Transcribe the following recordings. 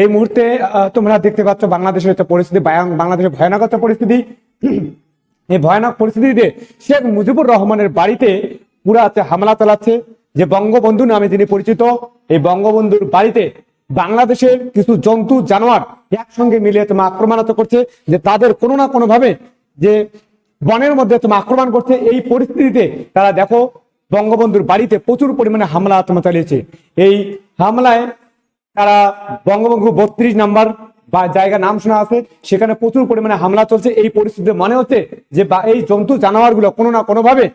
এই মুহূর্তে তোমরা দেখতে পাচ্ছ বাংলাদেশের একটা পরিস্থিতি বাংলাদেশের ভয়ানক একটা পরিস্থিতি। এই ভয়ানক পরিস্থিতিতে শেখ মুজিবুর রহমানের বাড়িতে পুরা হামলা চালাচ্ছে। যে বঙ্গবন্ধু নামে যিনি পরিচিত, এই বঙ্গবন্ধুর বাড়িতে বাংলাদেশের কিছু জন্তু, জানোয়ার একসঙ্গে মিলে তোমার আক্রমণাত্মক করছে, যে তাদের কোনো না কোনো ভাবে যে বনের মধ্যে তোমার আক্রমণ করছে। এই পরিস্থিতিতে তারা দেখো, বঙ্গবন্ধুর বাড়িতে প্রচুর পরিমাণে হামলা তোমার চালিয়েছে। এই হামলায় তারা বঙ্গবন্ধু বত্রিশ নাম্বার বা জায়গা নাম শোনা আছে সেখানে প্রচুর পরিমাণে হামলা চলছে। এই পরিস্থিতিতে মনে হচ্ছে যে বা- এই জন্তু জানোয়ারগুলো কোনো না কোনো ভাবে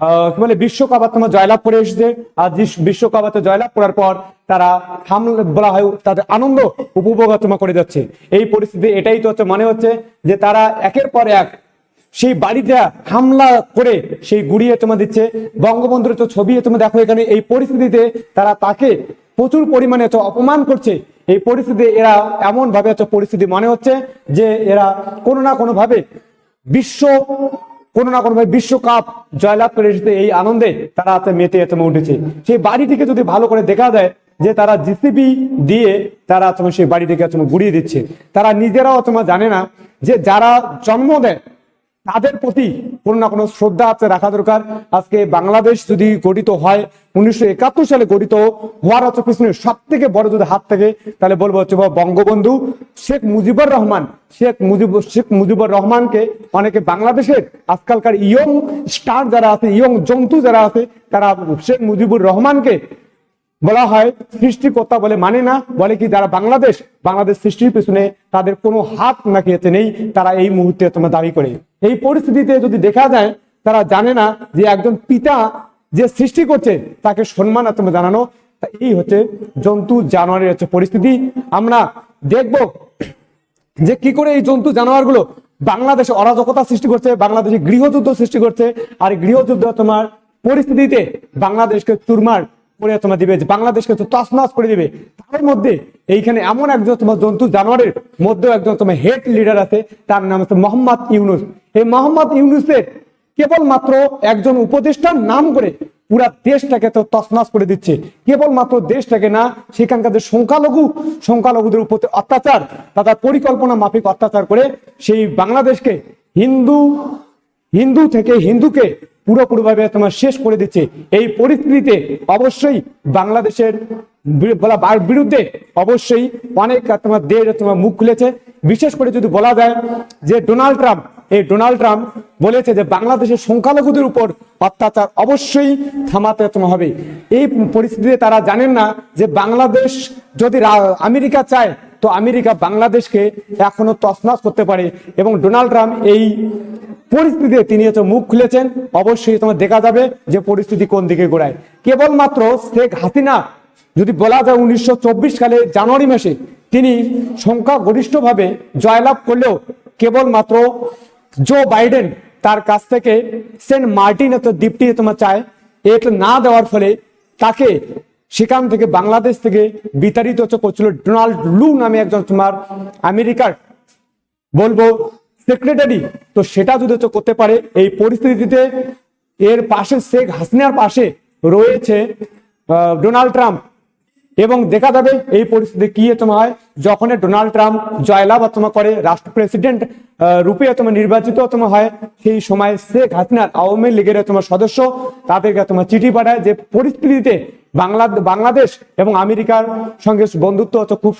আহ, কি বলে বিশ্বকাপ তোমার জয়লাভ করে এসেছে। আর বিশ্বকাপাতে জয়লাভ করার পর তারা হামলা বলা হয় তাদের আনন্দ উপভোগ করে যাচ্ছে। এই পরিস্থিতি এটাই তো হচ্ছে মনে হচ্ছে যে তারা একের পর এক সেই বাড়িটা হামলা করে সেই গুড়িয়ে তোমার দিচ্ছে। বঙ্গবন্ধুর তো ছবি তুমি দেখো এখানে, এই পরিস্থিতিতে তারা তাকে প্রচুর পরিমাণে অপমান করছে। এই পরিস্থিতি এরা এমন ভাবে পরিস্থিতি মনে হচ্ছে যে এরা কোনো না কোনো ভাবে বিশ্ব, কোনো না কোনো ভাবে বিশ্বকাপ জয়লাভ করে এসেছে এই আনন্দে তারা মেতে তুমি উঠেছে। সেই বাড়িটিকে যদি ভালো করে দেখা যায় যে তারা জিসিবি দিয়ে তারা তোমার সেই বাড়িটিকে তোমার গুড়িয়ে দিচ্ছে। তারা নিজেরাও তোমার জানে না যে যারা জন্ম দেয় তাদের প্রতি কোনো না কোনো শ্রদ্ধা আছে রাখা দরকার। আজকে বাংলাদেশ যদি গঠিত হয়, উনিশশো একাত্তর সালে গঠিত হওয়ার হচ্ছে পিছনে সব থেকে বড় যদি হাত থাকে, তাহলে বলব হচ্ছে বঙ্গবন্ধু শেখ মুজিবুর রহমান। শেখ মুজিব শেখ মুজিবুর রহমানকে অনেকে বাংলাদেশের আজকালকার ইয়ং স্টার যারা আছে, ইয়ং জন্তু যারা আছে, তারা শেখ মুজিবুর রহমানকে বলা হয় সৃষ্টিকর্তা বলে মানে না, বলে কি যারা বাংলাদেশ বাংলাদেশ সৃষ্টির পেছনে তাদের কোনো হাত নাকি এতে নেই, তারা এই মুহূর্তে তোমার দাবি করে। এই পরিস্থিতিতে যদি দেখা যায়, তারা জানে না যে একজন পিতা যে সৃষ্টি করছে, তাকে সম্মান তুমি জানানো এই হচ্ছে জন্তু জানোয়ারের হচ্ছে পরিস্থিতি। আমরা দেখব যে কি করে এই জন্তু জানোয়ারগুলো বাংলাদেশে অরাজকতা সৃষ্টি করছে, বাংলাদেশে গৃহযুদ্ধ সৃষ্টি করছে, আর গৃহযুদ্ধ তোমার পরিস্থিতিতে বাংলাদেশকে চুরমার করে দিবে যে বাংলাদেশকে করে দিবে। তার মধ্যে এইখানে এমন একজন তোমার জন্তু জানোয়ারের মধ্যেও একজন তোমার হেড লিডার আছে, তার নাম হচ্ছে মোহাম্মদ ইউনুস। এই মোহাম্মদ ইউনুসের কেবলমাত্র একজন উপদেষ্টার নাম করে পুরা দেশটাকে তো তসনস করে দিচ্ছে। কেবলমাত্র দেশটাকে না, সেখানকার যে সংখ্যালঘু, সংখ্যালঘুদের উপর অত্যাচার তাদের পরিকল্পনা মাফিক অত্যাচার করে সেই বাংলাদেশকে হিন্দু হিন্দু থেকে হিন্দুকে পুরোপুরিভাবে তোমার শেষ করে দিচ্ছে। এই পরিস্থিতিতে অবশ্যই বাংলাদেশের বলা বিরুদ্ধে অবশ্যই অনেক তোমার দেশ তোমার মুখ খুলেছে। বিশেষ করে যদি বলা যায় যে ডোনাল্ড ট্রাম্প, এই ডোনাল্ড ট্রাম্প বলেছে যে বাংলাদেশের সংখ্যালঘুদের উপর অত্যাচার অবশ্যই থামাতে হবে। এই পরিস্থিতিতে তারা জানেন না যে বাংলাদেশ যদি আমেরিকা চায় তো আমেরিকা বাংলাদেশকে এখনও তছনছ করতে পারে এবং ডোনাল্ড ট্রাম্প এই পরিস্থিতিতে তিনি হচ্ছে মুখ খুলেছেন। অবশ্যই তোমার দেখা যাবে যে পরিস্থিতি কোন দিকে গোড়ায় কেবলমাত্র শেখ হাসিনা যদি বলা যায় উনিশশো সালে জানুয়ারি মাসে তিনি সংখ্যাগরিষ্ঠভাবে জয়লাভ করলেও কেবলমাত্র জো বাইডেন তার কাছ থেকে সেন্ট মার্টিন এত দ্বীপটি তোমার চায় এটা না দেওয়ার ফলে তাকে সেখান থেকে বাংলাদেশ থেকে বিতাড়িত করছিল ডোনাল্ড লু নামে একজন তোমার আমেরিকার, বলব সেক্রেটারি তো সেটা যদি করতে পারে, এই পরিস্থিতিতে এর পাশে শেখ হাসিনার পাশে রয়েছে ডোনাল্ড ট্রাম্প। এবং দেখা যাবে এই পরিস্থিতি কি তোমার হয় যখন ডোনাল্ড ট্রাম্প জয়লাভ তোমার করে, রাষ্ট্র প্রেসিডেন্ট রূপে তোমার নির্বাচিত তোমার হয়, সেই সময় শেখ হাসিনার আওয়ামী লীগের তোমার সদস্য তাদেরকে তোমার চিঠি পাঠায় যে পরিস্থিতিতে বাংলা বাংলাদেশ এবং আমেরিকার সঙ্গে বন্ধুত্ব হচ্ছে খুব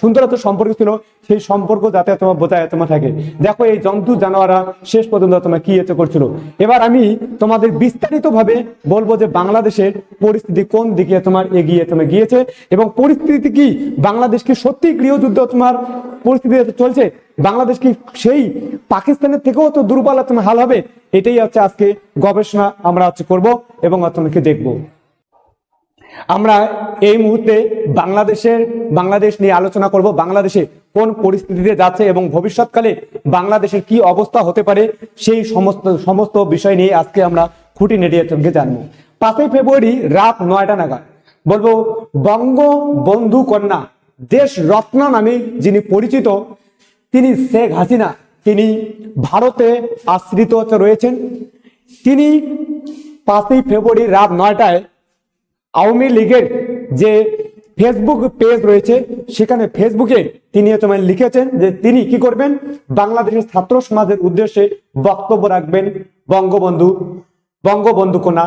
সুন্দর একটা সম্পর্ক ছিল। সেই সম্পর্ক যাতে তোমার বোঝায় তোমার থাকে। দেখো এই জন্তু জানোয়ারা শেষ পর্যন্ত তোমার কি এতে করছিল। এবার আমি তোমাদের বিস্তারিত ভাবে বলব যে বাংলাদেশের পরিস্থিতি কোন দিকে তোমার এগিয়ে তোমার গিয়েছে এবং পরিস্থিতি কি? বাংলাদেশ কি সত্যি গৃহযুদ্ধ তোমার পরিস্থিতি চলছে? বাংলাদেশ কি সেই পাকিস্তানের থেকেও তো দুর্বল তোমার হাল হবে? এটাই হচ্ছে আজকে গবেষণা আমরা হচ্ছে করব এবং তোমাকে দেখব। আমরা এই মুহূর্তে বাংলাদেশের, বাংলাদেশ নিয়ে আলোচনা করব, বাংলাদেশে কোন পরিস্থিতিতে যাচ্ছে এবং ভবিষ্যৎকালে বাংলাদেশের কি অবস্থা হতে পারে, সেই সমস্ত সমস্ত বিষয় নিয়ে আজকে আমরা খুঁটি নেটিয়ে তোমাকে জানব। পাঁচই ফেব্রুয়ারি রাত নয়টা নাগাদ, বলব বঙ্গবন্ধু কন্যা দেশ রত্ন নামে যিনি পরিচিত, তিনি শেখ হাসিনা, তিনি ভারতে আশ্রিত রয়েছেন। তিনি পাঁচই ফেব্রুয়ারি রাত নয়টায় আওয়ামী লীগের যে ফেসবুক পেজ রয়েছে, সেখানে ফেসবুকে তিনি তোমার লিখেছেন যে তিনি কি করবেন? বাংলাদেশের ছাত্র সমাজের উদ্দেশ্যে বক্তব্য রাখবেন বঙ্গবন্ধু বঙ্গবন্ধু কোনা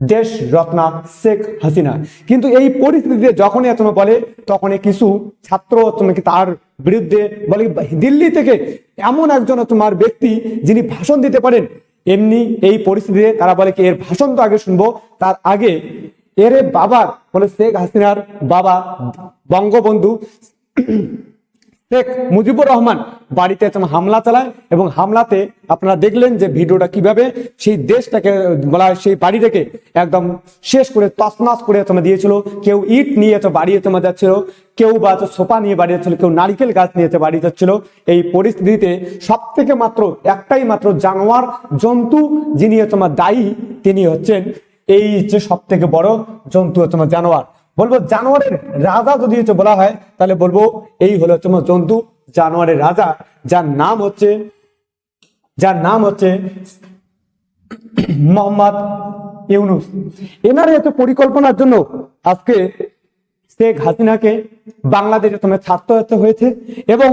দেশ রত্না শেখ হাসিনা। কিন্তু এই পরিস্থিতিতে যখনই তোমার বলে, তখনই কিছু ছাত্র তোমাকে তার বিরুদ্ধে বলে, দিল্লি থেকে এমন একজন তোমার ব্যক্তি যিনি ভাষণ দিতে পারেন, এমনি এই পরিস্থিতিতে তারা বলে কি এর ভাষণ তো আগে শুনব, তার আগে এর বাবার বলে শেখ হাসিনার বাবা, বঙ্গবন্ধু শেখ মুজিবুর রহমান। বাড়িতে হামলা চালায় এবং হামলাতে আপনারা দেখলেন যে ভিডিওটা কীভাবে সেই দেশটাকে, বলা সেই বাড়িটাকে একদম শেষ করে তসমাস করে তোমার দিয়েছিল। কেউ ইট নিয়ে তো বাড়িয়ে তোমার যাচ্ছিল, কেউ বা সোফা নিয়ে বাড়ি যাচ্ছিল, কেউ নারিকেল গাছ নিয়ে বাড়ি যাচ্ছিল। এই পরিস্থিতিতে সব থেকে মাত্র একটাই মাত্র জানোয়ার জন্তু যিনি তোমার দায়ী, তিনি হচ্ছেন এই হচ্ছে সব থেকে বড় জন্তু হচ্ছে তোমার জানোয়ার। বলব জানোয়ারের রাজা যদি হচ্ছে বলা হয়, তাহলে বলব এই হলো হচ্ছে তোমার জন্তু, জানোয়ারের রাজা, যার নাম হচ্ছে, যার নাম হচ্ছে মোহাম্মদ ইউনুস। এনার এত পরিকল্পনার জন্য আজকে শেখ হাসিনাকে বাংলাদেশে তোমার হতে হয়েছে এবং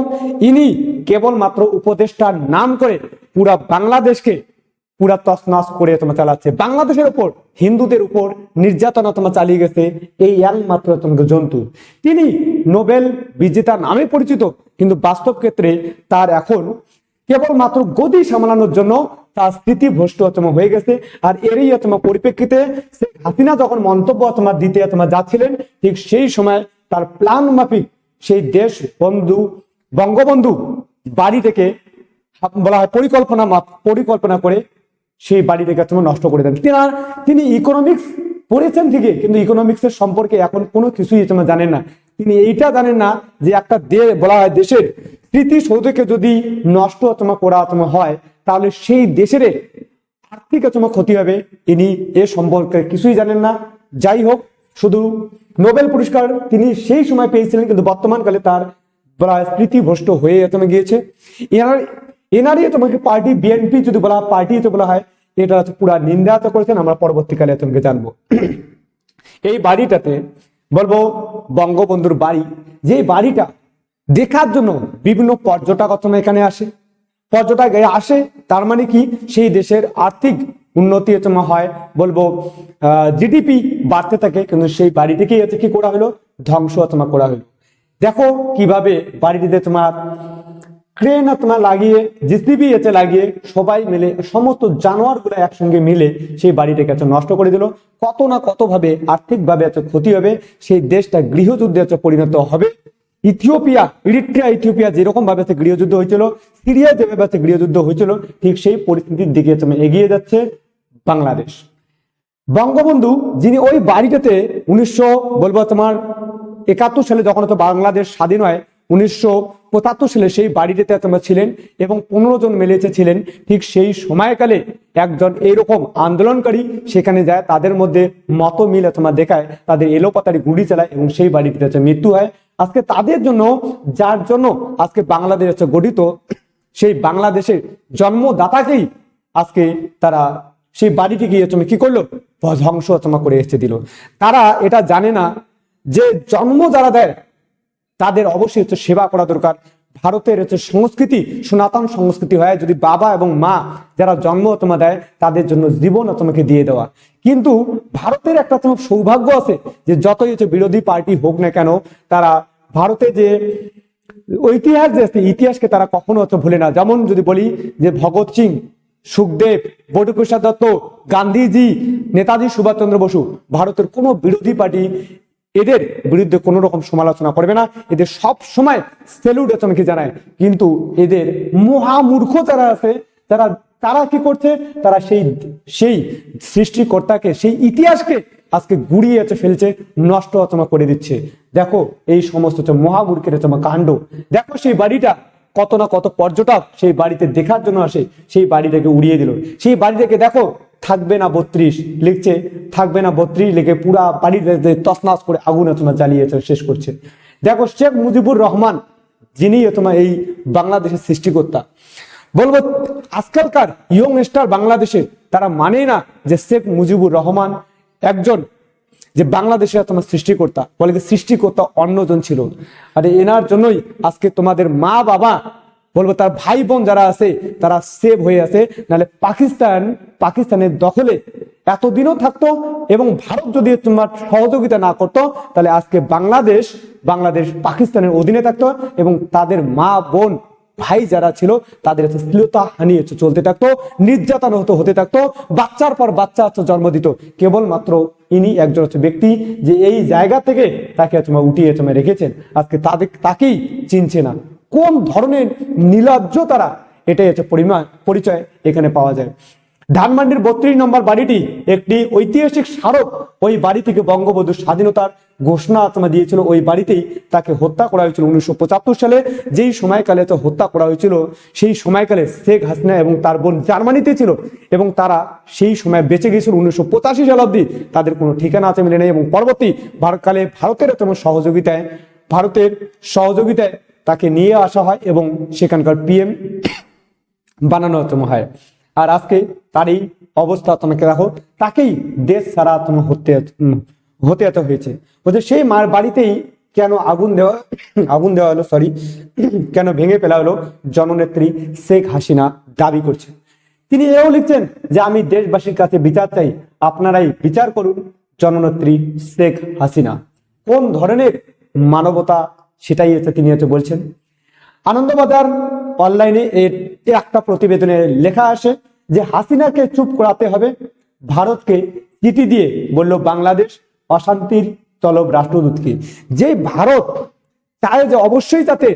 ইনি কেবলমাত্র উপদেষ্টার নাম করে পুরা বাংলাদেশকে পুরা তসনাস করে তোমার চালাচ্ছে। বাংলাদেশের উপর হিন্দুদের উপর নির্যাতনা তোমার চালিয়ে গেছে এই একমাত্র জন্তু। তিনি নোবেল বিজেতা নামে পরিচিত, কিন্তু বাস্তব ক্ষেত্রে তার এখন কেবলমাত্র গদি সামলানোর জন্য তার স্মৃতি ভ্রষ্ট তোমার হয়ে গেছে। আর এরই তোমার পরিপ্রেক্ষিতে শেখ হাসিনা যখন মন্তব্য তোমার দিতে তোমার যাচ্ছিলেন, ঠিক সেই সময় তার প্ল্যান মাফিক সেই দেশ বন্ধু, বঙ্গবন্ধু বাড়ি থেকে বলা হয় পরিকল্পনা পরিকল্পনা করে সেই বাড়িটাকে তোমার নষ্ট করে দেন। তিনার তিনি ইকোনমিক্স পড়েছেন ঠিকই, কিন্তু ইকোনমিক্স এর সম্পর্কে এখন কোনো কিছুই তোমরা জানেন না। তিনি এইটা জানেন না যে একটা বলা হয় দেশের স্মৃতিসৌধকে যদি নষ্ট তোমার করা তোমার হয়, তাহলে সেই দেশের আর্থিক তোমার ক্ষতি হবে। ইনি এ সম্পর্কে কিছুই জানেন না। যাই হোক, শুধু নোবেল পুরস্কার তিনি সেই সময় পেয়েছিলেন, কিন্তু বর্তমানকালে তার স্মৃতিভ্রষ্ট হয়ে তুমি গিয়েছে। এনার, এনারই তোমাকে পার্টি, বিএনপি যদি বলা পার্টি তো বলা হয় এটা পুরা নিন্দা তো করেছেন, আমরা পরবর্তীকালে তোমাকে জানব। এই বাড়িটাতে বলব, বঙ্গবন্ধুর বাড়ি, যে বাড়িটা দেখার জন্য বিভিন্ন পর্যটক তোমার এখানে আসে। পর্যটক আসে, তার মানে কি? সেই দেশের আর্থিক উন্নতি তোমার হয়, বলব জিডিপি বাড়তে থাকে, কিন্তু সেই বাড়িটিকেই হচ্ছে কি করা হলো? ধ্বংস তোমার করা হলো। দেখো কীভাবে বাড়িটিতে তোমার ক্রেন তোমার লাগিয়ে, জিসিবি এতে লাগিয়ে সবাই মিলে, সমস্ত জানোয়ারগুলো একসঙ্গে মিলে সেই বাড়িটাকে হচ্ছে নষ্ট করে দিল। কত না কত ভাবে আর্থিক ভাবে হচ্ছে ক্ষতি হবে, সেই দেশটা গৃহযুদ্ধে হচ্ছে পরিণত হবে। ইথিওপিয়া, ইরিট্রিয়া, ইথিওপিয়া যেরকম ভাবে গৃহযুদ্ধ হয়েছিল, সিরিয়া যেভাবে হচ্ছে গৃহযুদ্ধ হয়েছিল, ঠিক সেই পরিস্থিতির দিকে এগিয়ে যাচ্ছে বাংলাদেশ। বঙ্গবন্ধু, যিনি ওই বাড়িটাতে উনিশশো, বলব তোমার একাত্তর সালে যখন তো বাংলাদেশ স্বাধীন হয়, উনিশশো পঁচাত্তর সালে সেই বাড়িটিতে তোমরা ছিলেন এবং পনেরো জন মিলেছে ছিলেন, ঠিক সেই সময়কালে একজন এইরকম আন্দোলনকারী সেখানে যায়, তাদের মধ্যে মত মিলে তোমার দেখায়, তাদের এলোপাতারি গুলি চালায় এবং সেই বাড়িটিতে হচ্ছে মৃত্যু হয়। আজকে তাদের জন্য, যার জন্য আজকে বাংলাদেশ হচ্ছে গঠিত, সেই বাংলাদেশের জন্মদাতাকেই আজকে তারা সেই বাড়িটি গিয়ে তুমি কি করল? ধ্বংস তোমা করে এসে দিল। তারা এটা জানে না যে জন্ম যারা দেয় তাদের অবশ্যই হচ্ছে সেবা করা দরকার। ভারতের হচ্ছে সংস্কৃতি সনাতন সংস্কৃতি হয়, যদি বাবা এবং মা যারা জন্ম তোমা দেয়, তাদের জন্য জীবন তোমাকে দিয়ে দেওয়া। কিন্তু ভারতের একটা তোমার সৌভাগ্য আছে যে যতই হচ্ছে বিরোধী পার্টি হোক না কেন, তারা ভারতে যে ঐতিহাস যে ইতিহাসকে তারা কখনো হচ্ছে ভুলে না। যেমন যদি বলি যে ভগৎ সিং, সুখদেব বটুপ্রসাদ দত্ত, গান্ধীজি, নেতাজি সুভাষচন্দ্র বসু, ভারতের কোনো বিরোধী পার্টি এদের বিরুদ্ধে কোনো রকম সমালোচনা করবে না। এদের সব সময় সেলুট তোমাকে জানায়? কিন্তু এদের মহামূর্খ যারা আছে, তারা তারা কি করছে? তারা সেই সেই সৃষ্টিকর্তাকে, সেই ইতিহাসকে আজকে গুড়িয়ে এসে ফেলছে, নষ্ট তোমা করে দিচ্ছে। দেখো, এই সমস্ত হচ্ছে মহামূর্খের তোমার কাণ্ড। দেখো সেই বাড়িটা, কত না কত পর্যটক সেই বাড়িতে দেখার জন্য আসে, সেই বাড়িটাকে উড়িয়ে দিল। সেই বাড়িটাকে দেখো থাকবে না বত্রিশ, লিখছে, থাকবে না বত্রিশ, লিখে পুরা বাড়িতে তসনাস করে আগুনে তোমার জ্বালিয়েছে শেষ করছে। দেখো শেখ মুজিবুর রহমান যিনি তোমার এই বাংলাদেশের সৃষ্টিকর্তা, বলব আজকালকার ইয়ং স্টার বাংলাদেশে তারা মানে না যে শেখ মুজিবুর রহমান একজন যে বাংলাদেশে তোমার সৃষ্টিকর্তা, বলে সৃষ্টিকর্তা অন্যজন ছিল। আর এনার জন্যই আজকে তোমাদের মা বাবা বলব, তার ভাই বোন যারা আছে, তারা সেভ হয়ে আছে। নাহলে পাকিস্তান, পাকিস্তানের দখলে এতদিনও থাকতো এবং ভারত যদি তোমার সহযোগিতা না করতো, তাহলে আজকে বাংলাদেশ বাংলাদেশ পাকিস্তানের অধীনে থাকতো এবং তাদের মা, বোন, ভাই যারা ছিল, তাদের শ্লীলতা হানি হচ্ছে চলতে থাকতো, নির্যাতন হতো, হতে থাকতো, বাচ্চার পর বাচ্চা হচ্ছে জন্ম দিত। কেবলমাত্র ইনি একজন হচ্ছে ব্যক্তি যে এই জায়গা থেকে তাকে তোমার উঠিয়ে তোমার রেখেছেন। আজকে তাদের, তাকেই চিনছে না। কোন ধরনের নীলাজ্য তারা? এটাই হচ্ছে পরিমাণ পরিচয় এখানে পাওয়া যায়। ধানমান্ডির বত্রিশ নম্বর বাড়িটি একটি ঐতিহাসিক স্মারক। ওই বাড়ি থেকে বঙ্গবন্ধু স্বাধীনতার ঘোষণা তোমার দিয়েছিল। ওই বাড়িতেই তাকে হত্যা করা হয়েছিল উনিশশো পঁচাত্তর সালে। যেই সময়কালে তো হত্যা করা হয়েছিল, সেই সময়কালে শেখ হাসিনা এবং তার বোন জার্মানিতে ছিল এবং তারা সেই সময় বেঁচে গিয়েছিল। উনিশশো পঁচাশি সাল অব্দি তাদের কোনো ঠিকানা আছে মিলে নেই এবং পরবর্তী ভারতকালে ভারতের তোমার সহযোগিতায়, ভারতের সহযোগিতায় তাকে নিয়ে আসা হয় এবং সেখানকার পিএম বানানো তোমার হয়। আর আজকে তার এই অবস্থা তোমাকে দেখো, তাকেই দেশ ছাড়া তোমার হতে হতে এত হয়েছে। বলছে, সেই মার বাড়িতেই কেন আগুন দেওয়া আগুন দেওয়া হলো সরি কেন ভেঙে ফেলা হলো? জননেত্রী শেখ হাসিনা দাবি করছে। তিনি এও লিখছেন যে, আমি দেশবাসীর কাছে বিচার চাই, আপনারাই বিচার করুন জননেত্রী শেখ হাসিনা। কোন ধরনের মানবতা সেটাই তিনি হচ্ছে বলছেন। আনন্দবাজার অনলাইনে এর একটা প্রতিবেদনে লেখা আসে যে হাসিনাকে চুপ করাতে হবে, ভারতকে চিঠি দিয়ে বলল বাংলাদেশ অশান্তির তলব রাষ্ট্রদূতকে। যে ভারত চায় যে অবশ্যই যাতে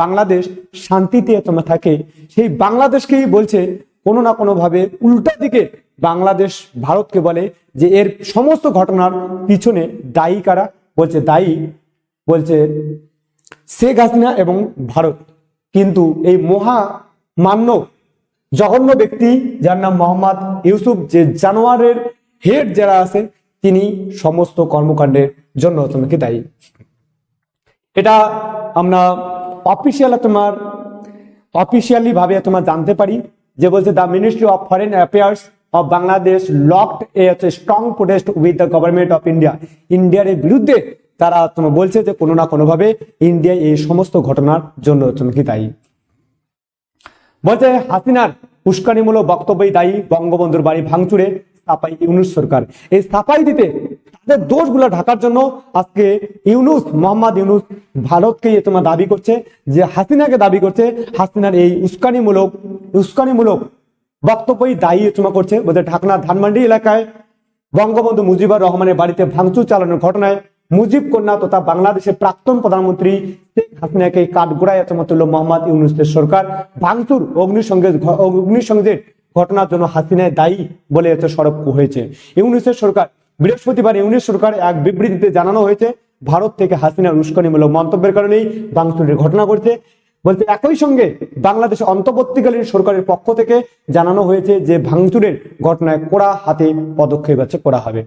বাংলাদেশ শান্তিতে তোমার থাকে, সেই বাংলাদেশকেই বলছে কোনো না কোনো ভাবে উল্টা দিকে বাংলাদেশ ভারতকে বলে যে এর সমস্ত ঘটনার পিছনে দায়ী কারা? বলছে দায়ী, বলছে শেখ হাসিনা এবং ভারত। কিন্তু এই মহা মান্য জঘন্য ব্যক্তি যার নাম মোহাম্মদ ইউসুফ যে জানোয়ারের হেড যারা আছে, তিনি সমস্ত কর্মকাণ্ডের জন্য তোমাকে দায়ী। এটা আমরা অফিসিয়াল তোমার অফিসিয়ালি ভাবে তোমার জানতে পারি যে বলছে the ministry of foreign affairs of Bangladesh lodged a হচ্ছে strong protest with the government of India ইন্ডিয়ার বিরুদ্ধে তারা বলছে যে কোনো না কোনোভাবে ইন্ডিয়া এই সমস্ত ঘটনার জন্য কি দায়ী। বলছে, হাসিনার উস্কানিমূলক বক্তব্যই দায়ী বঙ্গবন্ধুর বাড়ি ভাঙচুরে সাপাই ইউনুস সরকার। এই সাপাই দিতে তাদের দোষগুলো ঢাকার জন্য আজকে ইউনুস, মোহাম্মদ ইউনুস ভারতকে তোমার দাবি করছে যে হাসিনাকে দাবি করছে, হাসিনার এই উস্কানিমূলক উস্কানিমূলক বক্তব্যই দায়ী তোমা করছে। বলছে, ঢাকনার ধানমান্ডি এলাকায় বঙ্গবন্ধু মুজিবুর রহমানের বাড়িতে ভাঙচুর চালানোর ঘটনায় মুজিব কন্যা তথা বাংলাদেশের প্রাক্তন প্রধানমন্ত্রী শেখ হাসিনাকে কাঠগোড়ায় তুলল মোহাম্মদ ইউনুসের সরকার। ভাঙচুর, অগ্নিসংযোগ অগ্নিসংযোগের ঘটনার জন্য হাসিনায় দায়ী বলে এতে সরব হয়েছে। ইউনুসের সরকার, বৃহস্পতিবার ইউনিস সরকার এক বিবৃতিতে জানানো হয়েছে, ভারত থেকে হাসিনার উস্কানিমূলক মন্তব্যের কারণেই ভাঙচুরের ঘটনা ঘটছে। বলতে একই সঙ্গে বাংলাদেশ অন্তর্বর্তীকালীন সরকারের পক্ষ থেকে জানানো হয়েছে যে ভাঙচুরের ঘটনায় কড়া হাতে পদক্ষেপ আছে করা হবে।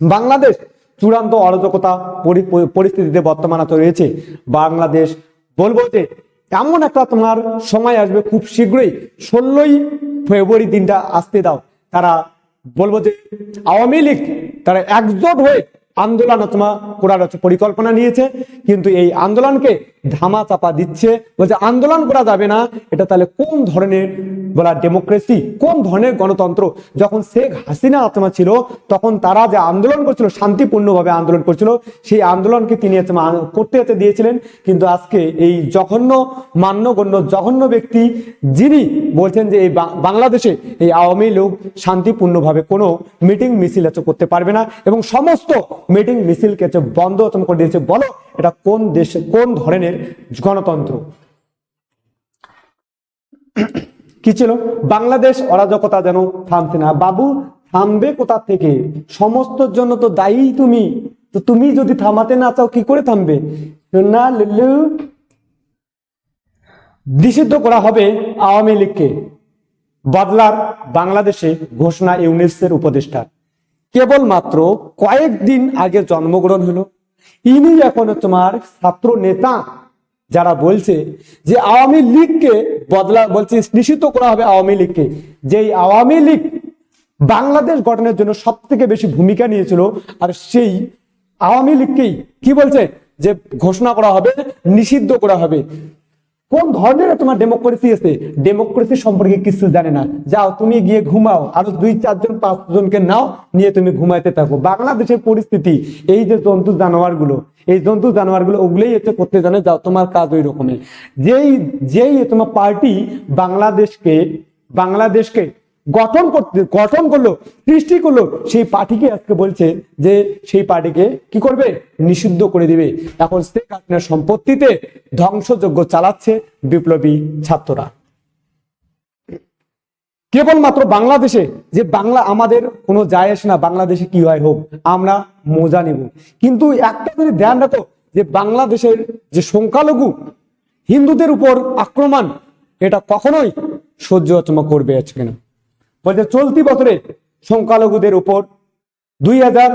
বাংলাদেশ চূড়ান্ত অরাজকতা পরি- পরি- পরিস্থিতিতে বর্তমানে রয়েছে বাংলাদেশ। বলব যে, এমন একটা তোমার সময় আসবে খুব শীঘ্রই, ষোলোই ফেব্রুয়ারি দিনটা আসতে দাও। তারা বলব যে, আওয়ামী লীগ তারা একজোট হয়ে আন্দোলন তোমার করার পরিকল্পনা নিয়েছে, কিন্তু এই আন্দোলনকে ধামা চাপা দিচ্ছে। বলছে, আন্দোলন করা যাবে না। এটা তাহলে কোন ধরনের বলা ডেমোক্রেসি, কোন ধরনের গণতন্ত্র? যখন শেখ হাসিনা আত্মা ছিল, তখন তারা যে আন্দোলন করছিল, শান্তিপূর্ণভাবে আন্দোলন করছিল, সেই আন্দোলনকে তিনি করতে হতে দিয়েছিলেন। কিন্তু আজকে এই জঘন্য, মান্যগণ্য, জঘন্য ব্যক্তি, যিনি বলছেন যে এই বাংলাদেশে এই আওয়ামী লোক শান্তিপূর্ণভাবে কোনো মিটিং, মিছিল করতে পারবে না। এবং সমস্ত মিটিং মিছিলকে হচ্ছে বন্ধ করে দিয়েছে বলো, এটা কোন দেশে, কোন ধরনের গণতন্ত্র? কি ছিল? বাংলাদেশ অরাজকতা যেন থামছে না। বাবু, থামবে কোথা থেকে? সমস্তর জন্য তো দায়ী তুমি। তো তুমি যদি থামাতে না চাও, কি করে থামবে? না লুল্লু নিষিদ্ধ করা হবে আওয়ামী লীগকে। বদলার বাংলাদেশে ঘোষণা ইউনিসের উপদেষ্টা কেবলমাত্র কয়েকদিন আগে জন্মগ্রহণ হলো। ইনি এখন তোমার ছাত্র নেতা, যারা বলছে যে আওয়ামী লীগকে বদলা, বলছে নিষিদ্ধ করা হবে আওয়ামী লীগকে। যেই আওয়ামী লীগ বাংলাদেশ গঠনের জন্য সব থেকে বেশি ভূমিকা নিয়েছিল, আর সেই আওয়ামী লীগকেই কি বলছে? যে ঘোষণা করা হবে, নিষিদ্ধ করা হবে। কোন ধরনের তোমার ডেমোক্রেসি আছে? ডেমোক্রেসি সম্পর্কে কিছু জানে না। যাও, তুমি গিয়ে ঘুমাও। আরও দুই, চারজন, পাঁচজনকে নাও, নিয়ে তুমি ঘুমাইতে থাকো। বাংলাদেশের পরিস্থিতি, এই যে জন্তু জানোয়ারগুলো, এই জন্তু জানোয়ারগুলো, ওগুলোই হচ্ছে করতে জানে, যাও, তোমার কাজ ওই রকমের যেই যেই তোমার পার্টি বাংলাদেশকে বাংলাদেশকে গঠন করতে, গঠন করল, সৃষ্টি করল, সেই পার্টিকে আজকে বলছে যে সেই পার্টিকে কি করবে? নিষিদ্ধ করে দিবে। এখন শেখ হাসিনার সম্পত্তিতে ধ্বংসযজ্ঞ চালাচ্ছে বিপ্লবী ছাত্ররা। কেবলমাত্র বাংলাদেশে যে বাংলা আমাদের কোনো যায় আসে না, বাংলাদেশে কি হয় হোক, আমরা মজা নেব। কিন্তু একটা যদি ধ্যান রাখো যে বাংলাদেশের যে সংখ্যালঘু, হিন্দুদের উপর আক্রমণ, এটা কখনোই সহ্য করবে আজকে না। বলছে, চলতি বছরে সংখ্যালঘুদের উপর দুই হাজার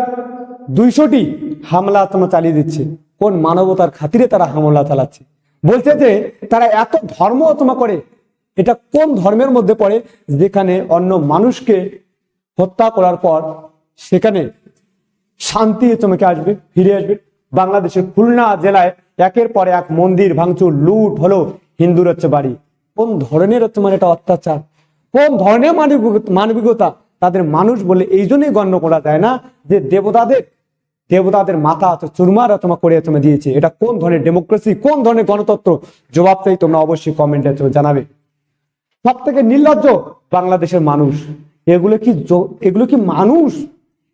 দুইশোটি হামলা তোমার চালিয়ে দিচ্ছে। কোন মানবতার খাতিরে তারা হামলা চালাচ্ছে? বলছে যে, তারা এত ধর্ম তোমা করে, এটা কোন ধর্মের মধ্যে পড়ে? যেখানে অন্য মানুষকে হত্যা করার পর সেখানে শান্তি তোমাকে আসবে, ফিরে আসবে। বাংলাদেশের খুলনা জেলায় একের পর এক মন্দির ভাঙচুর, লুট, হলো হিন্দুর হচ্ছে বাড়ি। কোন ধরনের মানে এটা অত্যাচার? কোন ধরনের মানবিক- মানবিকতা তাদের মানুষ বলে এই জন্যই গণ্য করা যায় না যে দেবতাদের দেবতাদের মাথা চুরমার তোমার করে তুমি দিয়েছে। এটা কোন ধরনের ডেমোক্রেসি কোন ধরনের গণতন্ত্র? জবাব চাই তোমরা অবশ্যই কমেন্টে জানাবে। সব থেকে নির্লজ্জ বাংলাদেশের মানুষ। এগুলো কি এগুলো কি মানুষ?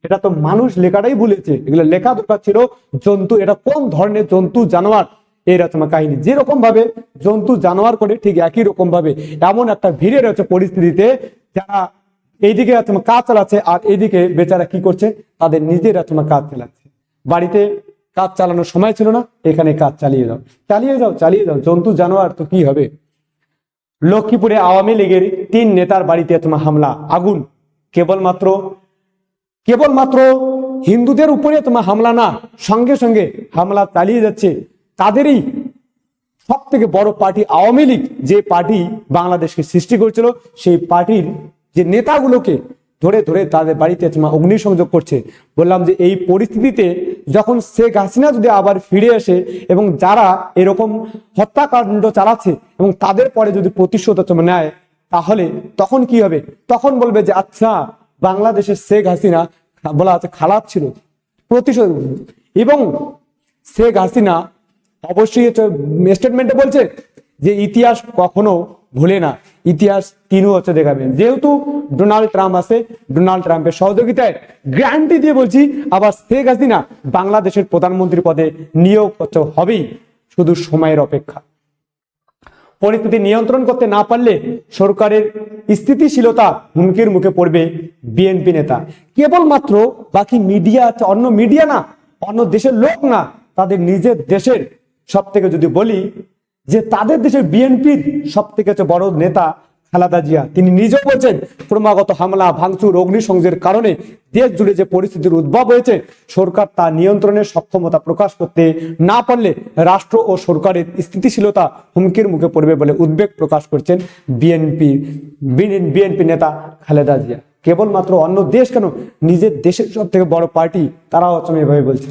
এটা তো মানুষ লেখাটাই বলেছে এগুলো লেখা দরকার ছিল, জন্তু, এটা কোন ধরনের জন্তু, জানোয়ার? এই রচনা কাহিনী। যেরকম ভাবে জন্তু, জানোয়ার করে ঠিক একই রকম ভাবে এমন একটা ভিড়ের হচ্ছে পরিস্থিতিতে যারা এইদিকে তোমার কাজ চালাচ্ছে আর এইদিকে বেচারা কি করছে? তাদের নিজেরা তোমার কাজ চালাচ্ছে বাড়িতে কাজ চালানোর সময় ছিল না, এখানে কাজ চালিয়ে যাও। চালিয়ে যাও চালিয়ে যাও। জন্তু, জানোয়ার তো কি হবে? লক্ষ্মীপুরে আওয়ামী লীগের তিন নেতার বাড়িতে তোমার হামলা, আগুন। কেবলমাত্র কেবলমাত্র হিন্দুদের উপরে তোমার হামলা না, সঙ্গে সঙ্গে হামলা চালিয়ে যাচ্ছে। তাদেরই সব থেকে বড় পার্টি আওয়ামী লীগ যে পার্টি বাংলাদেশকে সৃষ্টি করেছিল, সেই পার্টির যে নেতাগুলোকে ধরে ধরে তাদের বাড়িতে অগ্নিসংযোগ করছে। বললাম যে এই পরিস্থিতিতে যখন শেখ হাসিনা যদি আবার ফিরে আসে এবং যারা এরকম হত্যাকাণ্ড চালাচ্ছে এবং তাদের পরে যদি প্রতিশোধ নেয়, তাহলে তখন কি হবে? তখন বলবে যে আচ্ছা বাংলাদেশের শেখ হাসিনা বলা আছে খারাপ ছিল, প্রতিশোধ এবং শেখ হাসিনা অবশ্যই স্টেটমেন্টে বলছে যে ইতিহাস কখনো ভুলে না। ইতিহাস তিনিও হচ্ছে দেখাবেন। যেহেতু ডোনাল্ড ট্রাম্প আছে, ডোনাল্ড ট্রাম্পের সহযোগিতায় গ্যারান্টি দিয়ে বলছি, আবার শেখ হাসিনা বাংলাদেশের প্রধানমন্ত্রী পদে নিয়োগ হবেই, শুধু সময়ের অপেক্ষা। পরিস্থিতি নিয়ন্ত্রণ করতে না পারলে সরকারের স্থিতিশীলতা হুমকির মুখে পড়বে বিএনপি নেতা। কেবলমাত্র বাকি মিডিয়া অন্য মিডিয়া না, অন্য দেশের লোক না, তাদের নিজের দেশের সব থেকে যদি বলি যে তাদের দেশের বিএনপির সব থেকে বড় নেতা খালাদা জিয়া, তিনি নিজেও বলছেন ক্রমাগত হামলা, ভাঙচুর, অগ্নিসংযোগের কারণে দেশ জুড়ে যে পরিস্থিতির উদ্ভব হয়েছে, সরকার তা নিয়ন্ত্রণের সক্ষমতা প্রকাশ করতে না পারলে রাষ্ট্র ও সরকারের স্থিতিশীলতা হুমকির মুখে পড়বে বলে উদ্বেগ প্রকাশ করছেন বিএনপি বিএনপি নেতা খালেদা জিয়া। কেবলমাত্র অন্য দেশ কেন? নিজের দেশের সব থেকে বড় পার্টি, তারাও এভাবে বলছে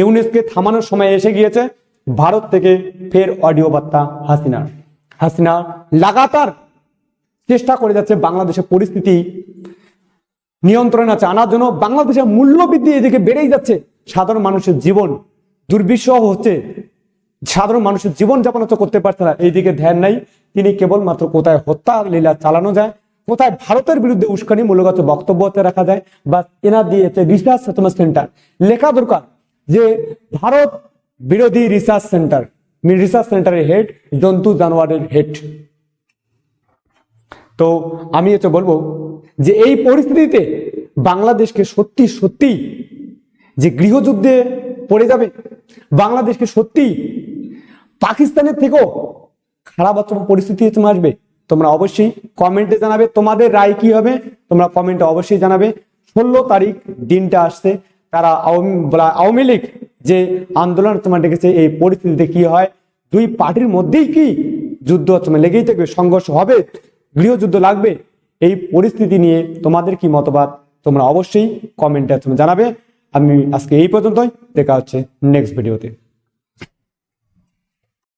ইউনেসকে থামানোর সময় এসে গিয়েছে ভারত থেকে ফের অডিও বার্তা হাসিনার। হাসিনা লাগাতার চেষ্টা করে যাচ্ছে বাংলাদেশের পরিস্থিতি নিয়ন্ত্রণে আছে আনার জন্য বাংলাদেশের মূল্যবৃদ্ধি এদিকে বেড়েই যাচ্ছে। সাধারণ মানুষের জীবন দুর্বিষহ হচ্ছে। সাধারণ মানুষের জীবন যাপন হচ্ছে করতে পারছে না। এইদিকে ধ্যান নাই। তিনি কেবলমাত্র কোথায় হত্যা লীলা চালানো যায়, কোথায় ভারতের বিরুদ্ধে উস্কানিমূলক হচ্ছে বক্তব্য রাখা যায় বা এনার দিয়ে রিসার্চ সেন্টার। লেখা দরকার। যে ভারত বিরোধী রিসার্চ সেন্টার রিসার্চ সেন্টারের হেড জন্তু জানোয়ারের হেড তো আমি হচ্ছে বলব যে এই পরিস্থিতিতে বাংলাদেশকে সত্যি সত্যি যে গৃহযুদ্ধে পড়ে যাবে, বাংলাদেশকে সত্যি পাকিস্তানের থেকেও খারাপ পরিস্থিতি আসবে, তোমরা অবশ্যই কমেন্টে জানাবে, তোমাদের রায় কি হবে, তোমরা কমেন্টে অবশ্যই জানাবে। ষোলো তারিখ দিনটা আসছে তারা আওয়ামী লীগ যে আন্দোলন তোমার ডেকেছে এই পরিস্থিতিতে কি হয়? দুই পার্টির মধ্যেই কি যুদ্ধ তোমার লেগেই থাকবে, সংঘর্ষ হবে, গৃহযুদ্ধ লাগবে? এই পরিস্থিতি নিয়ে তোমাদের কি মতবাদ? তোমরা অবশ্যই কমেন্টে তুমি জানাবে। আমি আজকে এই পর্যন্তই। দেখা হচ্ছে নেক্সট ভিডিওতে